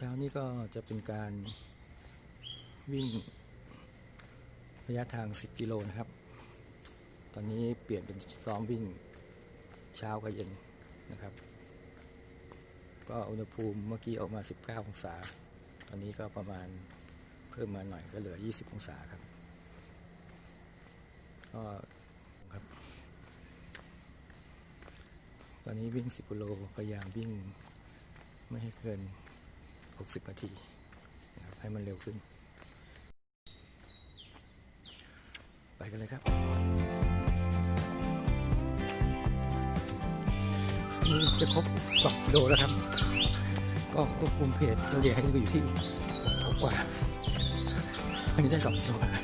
ช้านี้ก็จะเป็นการวิ่งระยะทาง 10 กิโลนะครับ ตอนนี้เปลี่ยนเป็นซ้อมวิ่งเช้ากับเย็นนะครับ ก็อุณหภูมิเมื่อกี้ออกมา 19 องศา ตอนนี้ก็ประมาณเพิ่มมาหน่อยก็เหลือ 20 องศาครับ ก็ครับ ตอนนี้วิ่ง 10 กิโลพยายามวิ่งไม่ให้เกิน 60 นาทีนะครับให้มันเร็วขึ้น ไปกันเลยครับนี่จะครบ2กิโลแล้วครับ ก็ควบคุมเพจเฉลี่ยให้มันอยู่ที่6กว่าอันนี้ได้2กิโลแล้ว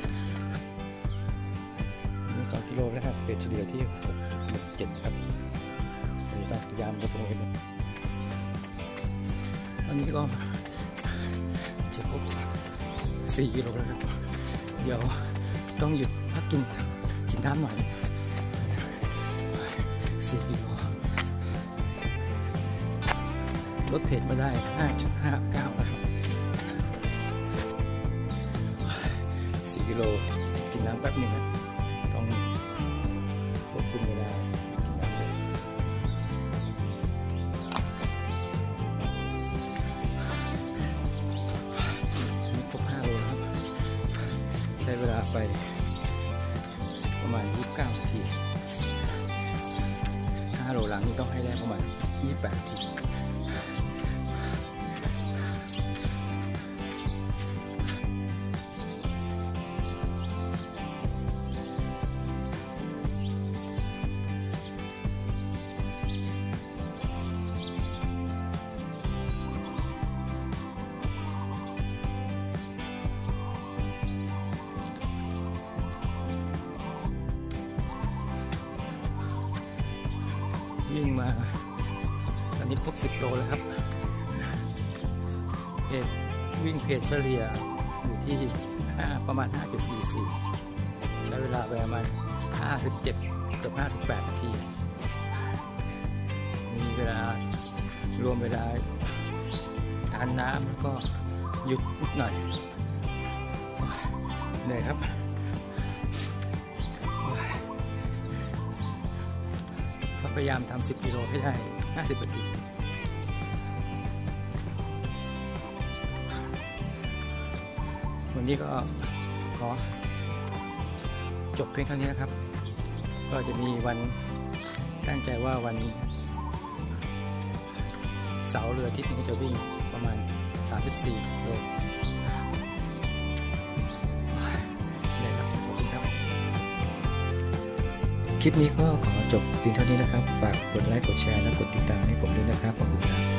นี่2กิโลแล้วครับเพจเฉลี่ยที่6 7ครับเดี๋ยวต้องพยายามลดลงไปเลยอันนี้ก็ จะครบ4กิโลแล้วครับ เดี๋ยวต้องหยุดพักกินกินน้ำหน่อย4กิโลลดเพจมาได้ 5.59 นะครับ4กิโลกินน้ำแป๊บหนึงนะต้องควบคุมเวลา ช้เวลาไปประมาณ 29นาที5โลหลังนี่ต้องให้ได้ประมาณ 28นาที วิ่งมาตอนนี้ครบ 10 โลแล้วครับเพจวิ่งเพจเฉลี่ยอยู่ที่ 5 ประมาณ 5.44 ใช้เวลาประมาณ 57เกือบ58 นาที มีเวลารวมเวลาทานน้ำแล้วก็หยุดนิดหน่อยเหนื่อยครับ ก็พยายามทำ10กิโลให้ได้ 50นาทีวันนี้ก็ขอจบเพียงเท่านี้นะครับ ก็จะมีวันตั้งใจว่าวันเสาร์เรือทิตย์นี้จะวิ่งประมาณ 34โล คลิปนี้ก็ขอจบเพียงเท่านี้นะครับ ฝากกดไลค์กดแชร์และกดติดตามให้ผมด้วยนะครับขอบคุณครับ